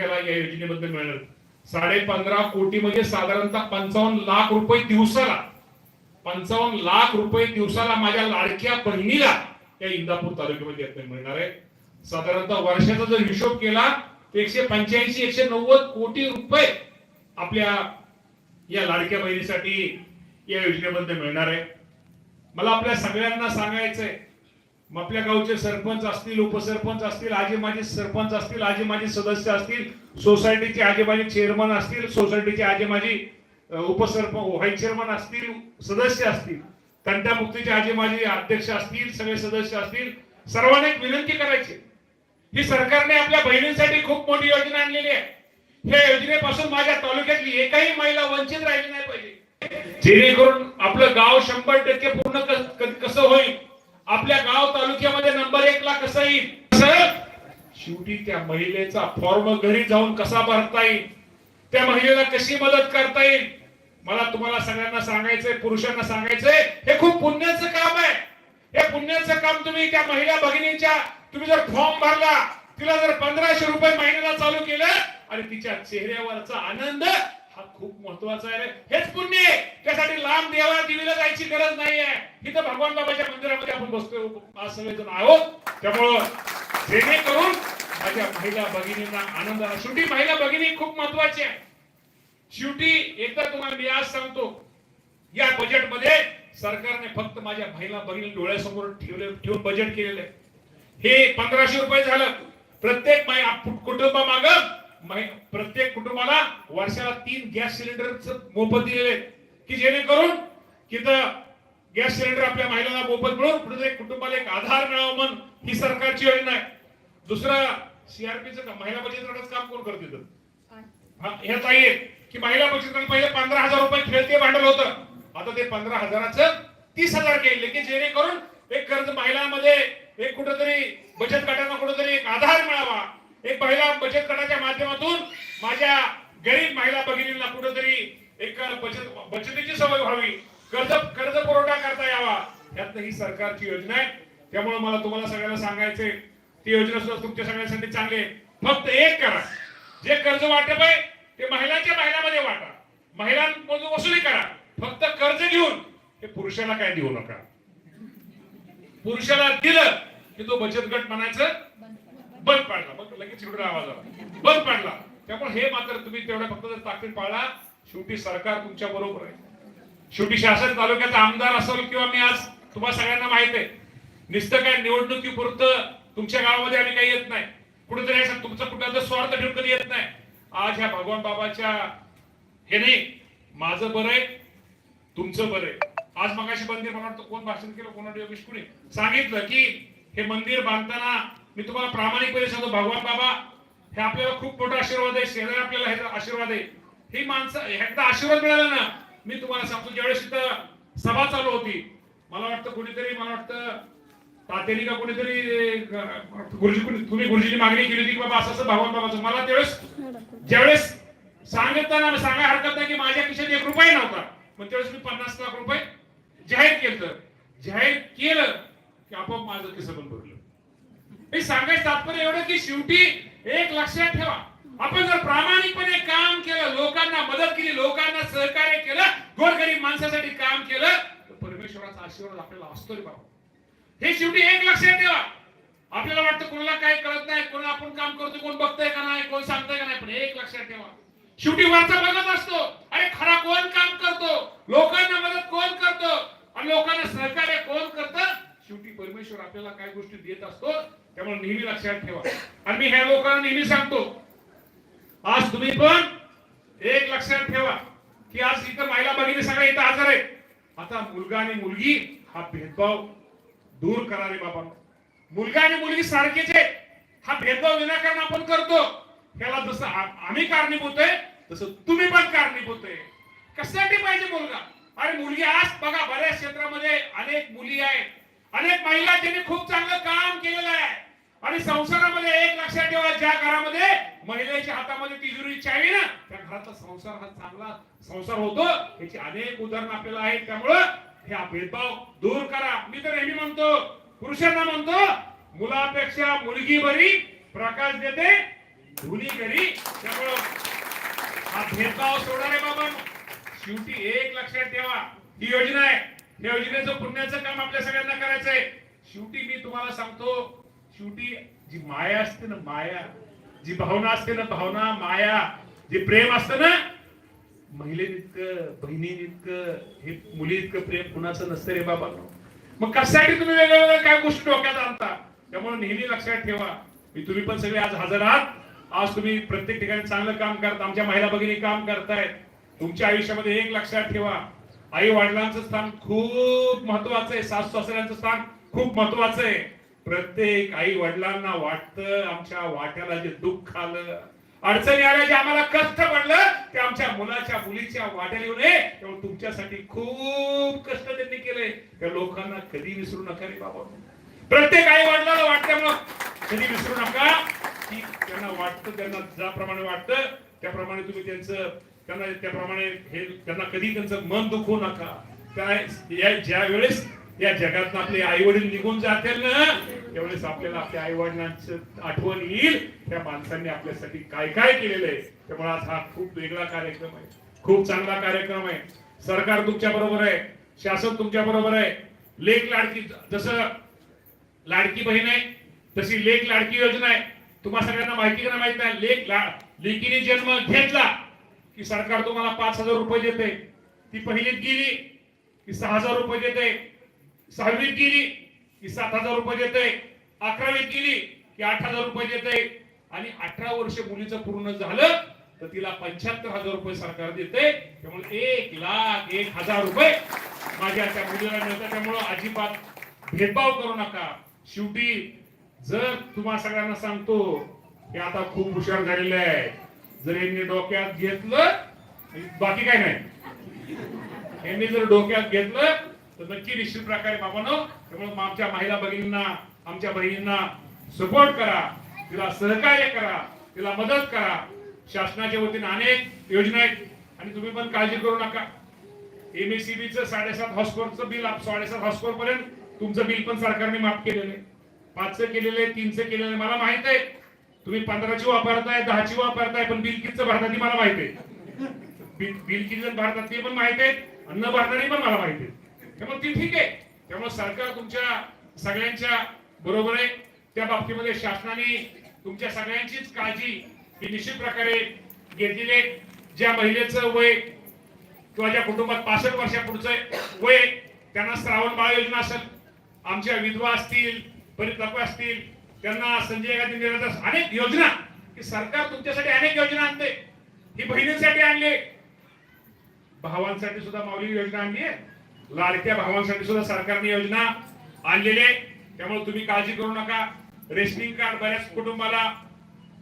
तालुक्याला या योजनेबद्दल मिळणार. साडे पंधरा कोटी म्हणजे साधारणतः पंचावन्न लाख रुपये दिवसाला पंचावन्न लाख रुपये दिवसाला माझ्या लाडक्या बहिणीला या इंदापूर तालुक्यामध्ये यातून मिळणार आहे. साधारणतः वर्षाचा जर हिशोब केला तर एकशे पंच्याऐंशी एकशे नव्वद कोटी रुपये आपल्या या लाडक्या बहिणीसाठी या योजनेमध्ये मिळणार आहे. मला आपल्या सगळ्यांना सांगायचंय आपल्या गावचे सरपंच असतील उपसरपंच असतील आजी माझे सरपंच असतील आजी माझे सदस्य असतील सोसायटीचे आजी माझे चेअरमन असतील सोसायटीचे आजी माझी उपसरपंच व्हाईस चेअरमन असतील सदस्य असतील तंटामुक्तीचे आजी माझे अध्यक्ष असतील सगळे सदस्य असतील सर्वांना एक विनंती करायची. ही सरकारने आपल्या बहिणींसाठी खूप मोठी योजना आणलेली आहे. या योजनेपासून माझ्या तालुक्यातली एकही महिला वंचित राहिली नाही पाहिजे. जेणेकरून आपलं गाव शंभर टक्के पूर्ण कसं होईल आपल्या गाव तालुक्यामध्ये नंबर एक ला कसा येईल? शेवटी त्या महिलेचा फॉर्म घरी जाऊन कसा भरता येईल? त्या महिलेला कशी मदत करता येईल? मला तुम्हाला सगळ्यांना सांगायचंय पुरुषांना सांगायचंय हे खूप पुण्याचं काम आहे. हे पुण्याचं काम तुम्ही त्या महिला भगिनीच्या तुम्ही जर फॉर्म भरला तिला जर पंधराशे रुपये महिन्याला चालू केलं आणि तिच्या चेहऱ्यावरचा आनंद हा खूप महत्त्वाचा आहे. हेच पुण्य आहे. त्यासाठी लांब देवा दिवीला जायची गरज नाहीये. इथं भगवान बाबाच्या मंदिरामध्ये आपण बसतोय आज सगळेजण आहोत. त्यामुळं जेणेकरून माझ्या महिला भगिनींना आनंद आला शेवटी महिला भगिनी खूप महत्वाची आहे. शेवटी एकदा तुम्हाला मी आज सांगतो या बजेटमध्ये सरकारने फक्त माझ्या महिला भगिनी डोळ्यासमोर ठेवले ठेवून बजेट केलेलं आहे. हे पंधराशे रुपये झालं. प्रत्येक कुटुंबामाग म्हणजे प्रत्येक कुटुंबाला वर्षाला तीन गॅस सिलेंडर मोफत दिलेले आहेत. की जेणेकरून तिथं गॅस सिलेंडर आपल्या महिलांना मोफत मिळून प्रत्येक कुटुंबाला एक आधार मिळावा म्हणून ही सरकारची योजना आहे. दुसरं सीआरपीच महिला बचत गटाचं काम कोण करते इथं? हे ताई आहे की महिला बचत गट पहिले पंधरा हजार रुपये खेळते भांडवल होतं. आता ते पंधरा हजाराचं तीस हजार केले की जेणेकरून एक कर्ज महिलांमध्ये एक कुठंतरी बचत गटांना कुठंतरी एक आधार मिळावा. एक महिला बचत गटाच्या माध्यमातून माझ्या गरीब महिला भगिनींना कुठेतरी एक बचत बचतीची सवय व्हावी. कर्ज कर्ज पुरवठा करता यावा. यातनं ही सरकारची योजना आहे. त्यामुळे मला तुम्हाला सगळ्यांना सांगायचंय ती योजना सुद्धा तुमच्या सगळ्यांसाठी चांगली आहे. फक्त एक करा. जे कर्ज वाटप आहे ते महिलांच्या महिलामध्ये वाटा. महिलांमधून वसुली करा. फक्त कर्ज घेऊन हे पुरुषाला काय देऊ नका? पुरुषाला दिलं की तो बचत गट म्हणायचं बंद पाडला. मग लगेच इकडे आवाज आला. बंद पाडला. त्यामुळे हे मात्र तुम्ही तेवढ्या फक्त जर ताकीद पाळला शेवटी सरकार तुमच्या बरोबर आहे. शेवटी शासन तालुक्याचा आमदार असेल किंवा मी आज तुम्हाला सगळ्यांना माहीत आहे नुसतं काय निवडणुकीपुरतं तुमच्या गावामध्ये आम्ही काही येत नाही. कुठेतरी असं तुमचं कुठला स्वार्थ ठेवून कधी येत नाही. आज ह्या भगवान बाबाच्या हे नाही माझं बरं आहे तुमचं बरं आहे. आज मगाशी मंदिर मला कोण भाषण केलं कोणा योगेश कुणी? सांगितलं की हे मंदिर बांधताना मी तुम्हाला प्रामाणिकपणे सांगतो भगवान बाबा हे आपल्याला खूप मोठा आशीर्वाद आहे शेजारी आपल्याला ह्याचा आशीर्वाद आहे. ही माणसं ह्याचा आशीर्वाद मिळाला ना मी तुम्हाला सांगतो ज्यावेळेस इथं सभा चालू होती मला वाटतं कोणीतरी मला वाटतं तात्यानी का कोणीतरी गुरुजी तुम्ही गुरुजीची मागणी केली होती की बाबा असं असं भगवान बाबाचं. मला त्यावेळेस ज्यावेळेस सांगताना ना सांगा हरकत नाही की माझ्या खिशात एक रुपये नव्हता. मग त्यावेळेस मी पन्नास लाख रुपये जाहीर केलं. जाहीर केलं की आपोआप माझं किस्सा पण भरलं हे सांगायचं तात्पर्य एवढं की शेवटी एक लक्षात ठेवा. आपण जर प्रामाणिकपणे काम केलं लोकांना मदत केली लोकांना सहकार्य केलं गोरगरीब माणसासाठी काम केलं तर परमेश्वराचा आशीर्वाद आपल्याला असतो रे बाबा. हे शेवटी एक लक्षात ठेवा. आपल्याला वाटतं कोणाला काही कळत नाही कोण आपण काम करतो कोण बघतंय का नाही कोण सांगतंय का नाही पण एक लक्षात ठेवा. शेवटी वरचा बघत असतो अरे खरा कोण काम करतो? लोकांना मदत कोण करतो? आणि लोकांना सहकार्य कोण करतं? शेवटी परमेश्वर आपल्याला काय गोष्टी देत असतो त्यामुळे नेहमी लक्षात ठेवा. आणि मी ह्या लोकांना नेहमी सांगतो आज तुम्ही पण एक लक्षात ठेवा की आज इथं महिला भगिनी सगळ्या इथं हजर आहे आता मुलगा आणि मुलगी हा भेदभाव दूर करा रे बाबा. मुलगा आणि मुलगी सारखेच आहे हा भेदभाव विनाकारण आपण करतो. ह्याला जसं आम्ही कारणीभूत आहे तसं तुम्ही पण कारणीभूत आहे. कशासाठी पाहिजे मुलगा? अरे मुलगी आज बघा बऱ्याच क्षेत्रामध्ये अनेक मुली आहेत. अनेक महिला ज्यांनी खूप चांगलं काम केलेलं आहे. आणि संसारामध्ये एक लक्षात ठेवा ज्या घरामध्ये महिलेच्या हातामध्ये तिजोरी चावी ना त्या घरातला संसार हा चांगला संसार होतो. याची अनेक उदाहरणं आपल्याला आहेत. त्यामुळं हे भेदभाव दूर करा. मी तर नेहमी म्हणतो पुरुषांना म्हणतो मुलापेक्षा मुलगी बरी प्रकाश देते धुनी घरी त्यामुळं हा भेदभाव सोडा रे बाबा. शेवटी एक लक्षात ठेवा. ही योजना आहे. या योजनेचं पुण्याचं काम आपल्या सगळ्यांना करायचंय. शेवटी मी तुम्हाला सांगतो शेवटी जी माया असते ना माया जी भावना असते ना भावना माया जे प्रेम असतं ना महिले इतकं बहिणीइतकं हे मुली इतकं प्रेम कुणाचं नसतं रे बाबा. मग कशासाठी तुम्ही वेगळ्या वेगळ्या काय गोष्टी डोक्यात आणता? त्यामुळे नेहमी लक्षात ठेवा. मी तुम्ही पण सगळे आज हजर आहात. आज तुम्ही प्रत्येक ठिकाणी चांगलं काम करता आमच्या महिला भगिनी काम करतायत. तुमच्या आयुष्यामध्ये एक लक्षात ठेवा. आई वडिलांचं स्थान खूप महत्वाचं आहे. सासू सासऱ्यांचं स्थान खूप महत्वाचं आहे. प्रत्येक आई वडिलांना वाटतं आमच्या वाट्याला जे दुःख आलं अडचणी आल्या जे आम्हाला कष्ट पडलं ते आमच्या मुलाच्या मुलीच्या वाट्याला येऊ नये त्यामुळे तुमच्यासाठी खूप कष्ट त्यांनी केले. त्या लोकांना कधी विसरू नका रे बाबा. प्रत्येक आई वडिलांना वाटतं मग कधी विसरू नका. की त्यांना वाटतं त्यांना ज्याप्रमाणे वाटतं त्याप्रमाणे तुम्ही त्यांचं त्यांना त्याप्रमाणे हे त्यांना कधी त्यांचं मन दुखवू नका. काय या ज्या वेळेस या जगात आपले आई वडील निघून जातील ना त्यावेळेस आपल्याला आपल्या आई वडिलांचं आठवण येईल. त्या माणसांनी आपल्यासाठी काय काय केलेलं आहे त्यामुळे आज हा खूप वेगळा कार्यक्रम आहे. खूप चांगला कार्यक्रम आहे. सरकार तुमच्या बरोबर आहे शासन तुमच्या बरोबर आहे. लेख लाडकी जसं लाडकी बहीण आहे तशी लेख लाडकी योजना आहे. तुम्हाला सगळ्यांना माहिती का माहीत नाही? लेख ला लेकीने जन्म घेतला की सरकार तुम्हाला पाच हजार रुपये देते. ती पहिलीत गेली की सहा हजार रुपये देते. सहावीत गेली की सात हजार रुपये देते अकरावीत गेली की आठ हजार रुपये देते आणि अठरा वर्ष मुलीचं पूर्ण झालं तर तिला पंच्याहत्तर हजार रुपये सरकार देते त्यामुळे एक लाख एक हजार रुपये माझ्या त्या मुलीला मिळतात. त्यामुळं अजिबात भेदभाव करू नका. शेवटी जर तुम्हा सगळ्यांना सांगतो की आता खूप हुशार झालेले आहे जर यांनी डोक्यात घेतलं बाकी काय नाही. यांनी जर डोक्यात घेतलं तर नक्की निश्चित प्रकारे बाबांनो त्यामुळे आमच्या महिला भगिनींना आमच्या बहिणींना सपोर्ट करा तिला सहकार्य करा तिला मदत करा. शासनाच्या वतीने अनेक योजना आहेत आणि तुम्ही पण काळजी करू नका. एमएससीबीचं साडेसात हॉस्कोरचं बिल साडेसात हॉस्कोर पर्यंत तुमचं बिल पण सरकारने माफ केलेलं आहे. पाचचं केलेलं आहे तीनचं केलेलं आहे मला माहीत आहे. तुम्ही पंधराची वापरताय दहाची वापरताय पण बिल कितीचं भरतात ती मला माहीत आहे. बिल किती जण भरतात ते पण माहीत आहे अन्न भारताने पण मला माहीत आहे. त्यामुळे ती ठीक आहे. त्यामुळे सरकार तुमच्या सगळ्यांच्या बरोबर आहे. त्या बाबतीमध्ये शासनाने तुमच्या सगळ्यांचीच काळजी ही निश्चित प्रकारे घेतलेली आहे. ज्या महिलेचं वय किंवा ज्या कुटुंबात पासष्ट वर्षापुढचं वय त्यांना श्रावण बाळ योजना असेल आमच्या विधवा असतील परितप असतील त्यांना संजय गांधी निराधार अनेक योजना. की सरकार तुमच्यासाठी अनेक योजना आणते. ही बहिणींसाठी आणली भावांसाठी सुद्धा माऊली योजना आणली आहे. लाडक्या भावांसाठी सुद्धा सरकारने योजना आणलेली आहे. त्यामुळे तुम्ही काळजी करू नका. रेशनिंग कार्ड बऱ्याच कुटुंबाला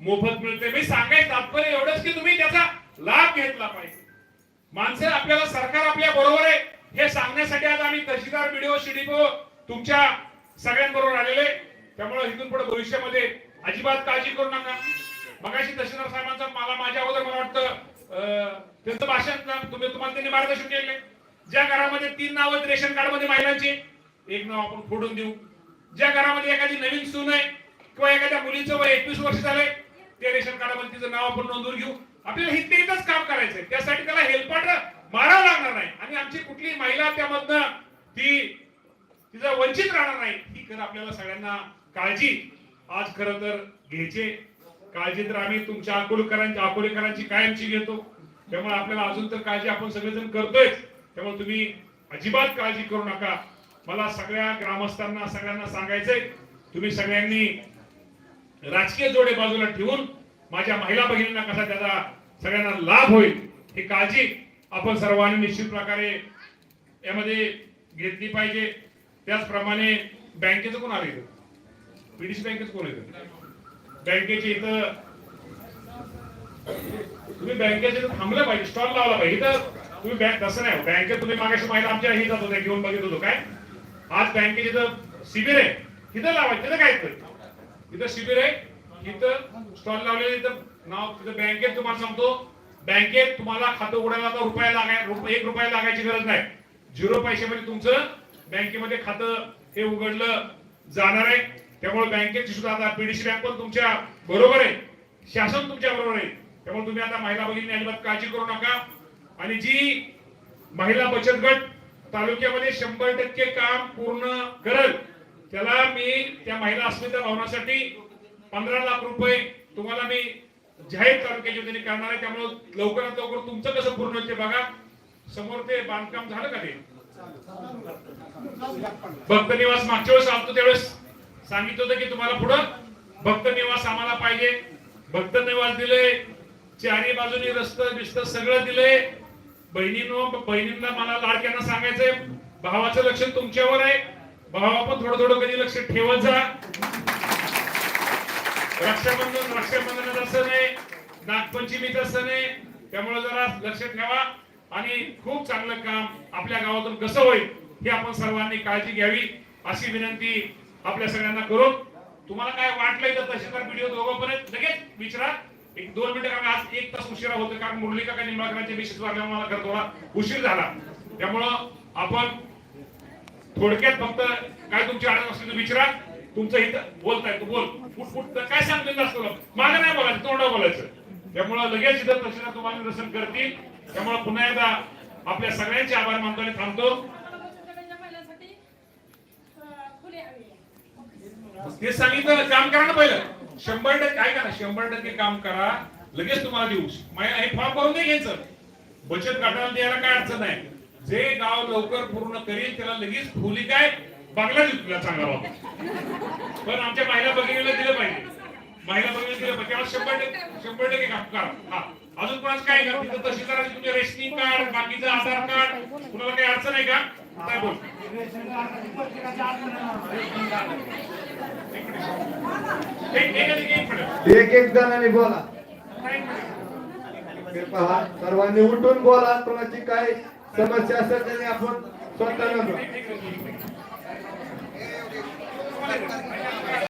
मोफत मिळते मी सांगायचं तात्पर्य एवढंच की तुम्ही त्याचा लाभ घेतला पाहिजे. माणसं आपल्याला सरकार आपल्या बरोबर आहे. हे सांगण्यासाठी आज आम्ही तहसीलदार बीडीओ सीडीपीओ तुमच्या सगळ्यांबरोबर आलेले त्यामुळे इथून पुढे भविष्यामध्ये अजिबात काळजी करू नका. मगाशी तहसीलदार साहेबांचा मला माझ्या अगोदर मला वाटतं अं, त्यांचं भाषण तुम्ही तुम्हाला त्यांनी मार्गदर्शन केले ज्या घरामध्ये तीन नाव आहेत रेशन कार्डमध्ये महिलांची एक नाव आपण फोडून देऊ. ज्या घरामध्ये एखादी नवीन सून आहे किंवा एखाद्या मुलीचं वय एकवीस वर्ष झालंय त्या रेशन कार्डामध्ये तिचं नाव आपण नोंदवून घेऊ. आपल्याला हितहितच काम करायचंय. त्यासाठी त्याला हेल्पाट मारावं लागणार नाही. आणि आमची कुठली महिला त्यामधनं ती तिचा वंचित राहणार नाही. ही खरं आपल्याला सगळ्यांना काळजी आज खरं तर घ्यायचे काळजी तर आम्ही तुमच्या अकोलेकरांची अकोलेकरांची कायमची घेतो. त्यामुळे आपल्याला अजून तर काळजी आपण सगळेजण करतोय त्यामुळे तुम्ही अजिबात काळजी करू नका. मला सगळ्या ग्रामस्थांना सगळ्यांना सांगायचंय तुम्ही सगळ्यांनी राजकीय जोडे बाजूला ठेवून माझ्या महिला भगिनींना कसा त्याचा सगळ्यांना लाभ होईल ही काळजी आपण सर्वांनी निश्चित प्रकारे यामध्ये घेतली पाहिजे. त्याचप्रमाणे बँकेचं कोण आलं पीडीसी बँकेचं कोण येतं बँकेचे इथं तुम्ही बँकेचे इथं थांबलं पाहिजे स्टॉल लावला पाहिजे. इथं तुम्ही बँक तसं नाही हो. बँकेत तुम्ही मागाशी महिला आमच्या हे जात होत्या घेऊन बघित होतो. काय? आज बँकेत इथं शिबिर आहे. तिथं लावायचं तिथं काय तिथं इथं शिबिर आहे. इथं स्टॉल लावलेलं इथं नाव तिथं बँकेत तुम्हाला सांगतो. बँकेत तुम्हाला खातं उघडायला आता रुपया लागाय एक रुपया लागायची गरज नाही. झिरो पैशामध्ये तुमचं बँकेमध्ये खातं हे उघडलं जाणार आहे. त्यामुळे बँकेची सुद्धा आता पीडीसी बँक पण तुमच्या बरोबर आहे. शासन तुमच्या बरोबर आहे. त्यामुळे तुम्ही आता महिला भगिनी अजिबात काळजी करू नका. आणि जी महिला बचत गट तालुक्यामध्ये शंभर टक्के काम पूर्ण करल त्याला मी त्या महिला अस्मिता भवनासाठी पंधरा लाख रुपये तुम्हाला मी जाहीर तालुक्याच्या वतीने करणार आहे. त्यामुळे लवकरात लवकर तुमचं कसं पूर्ण होते बघा. समोर ते बांधकाम झालं का ते? भक्त निवास मागच्या वेळेस आलतो त्यावेळेस सांगितलं होतं की तुम्हाला पुढं भक्त निवास आम्हाला पाहिजे. भक्त निवास दिले चारी बाजूनी रस्त बिस्त सगळं दिले बहिणींनो बहिणींना मला लाडक्यांना सांगायचंय भावाचं लक्ष तुमच्यावर आहे. भावा पण थोडं थोडं कधी लक्ष ठेवत जा. रक्षाबंधन रक्षाबंधनाचा सण आहे. नागपंचमीचा सण आहे. त्यामुळे जरा लक्ष ठेवा. आणि खूप चांगलं काम आपल्या गावातून कसं होईल हे आपण सर्वांनी काळजी घ्यावी अशी विनंती आपल्या सगळ्यांना करून. तुम्हाला काय वाटलंय तर तहसीलदार व्हिडिओ दोघं लगेच विचारा. एक दोन मिनिटं कारण आज एक तास उशिरा होतो कारण मुरली काका निंबाळकरांच्या विशेष वागल्यामुळे मला खरं थोडा उशीर झाला. त्यामुळं आपण थोडक्यात फक्त काय तुमची अडचण असेल तर विचारा. तुमचं इथं बोलताय तू बोल. फुट फुट काय सांगतो जास्त मागं नाही बोलायचं तोंडा बोलायचं. त्यामुळं लगेच इथं तहसीलदार तुम्हाला निरसन करतील. त्यामुळे पुन्हा एकदा आपल्या सगळ्यांचे आभार मानतो आणि थांबतो. ते सांगितलं काम करा ना पहिलं. शंभर टक्के ऐका ना शंभर टक्के काम करा. लगेच तुम्हाला देऊ. मा- हे फॉर्म भरून नाही घ्यायचं. बचत गटाला द्यायला काय अडचण नाही. जे गाव लवकर पूर्ण करेल त्याला लगेच खोली काय? बंगला देऊ तुला चांगला बाबा पण आमच्या महिला भगिनीला दिलं पाहिजे. महिला भगिनीला दिलं पाहिजे. त्यामुळे शंभर टक्के शंभर टक्के काम करा. हा. अजून कोणाच काय करा तिथं तहसीलदाराचे तुमचे रेशनिंग कार्ड बाकीचं आधार कार्ड. कुणाला काही अडचण आहे का? एक एक जणांनी बोला. पहा सर्वांनी उठून बोला कोणाची काय समस्या असेल त्यांनी आपण स्वतः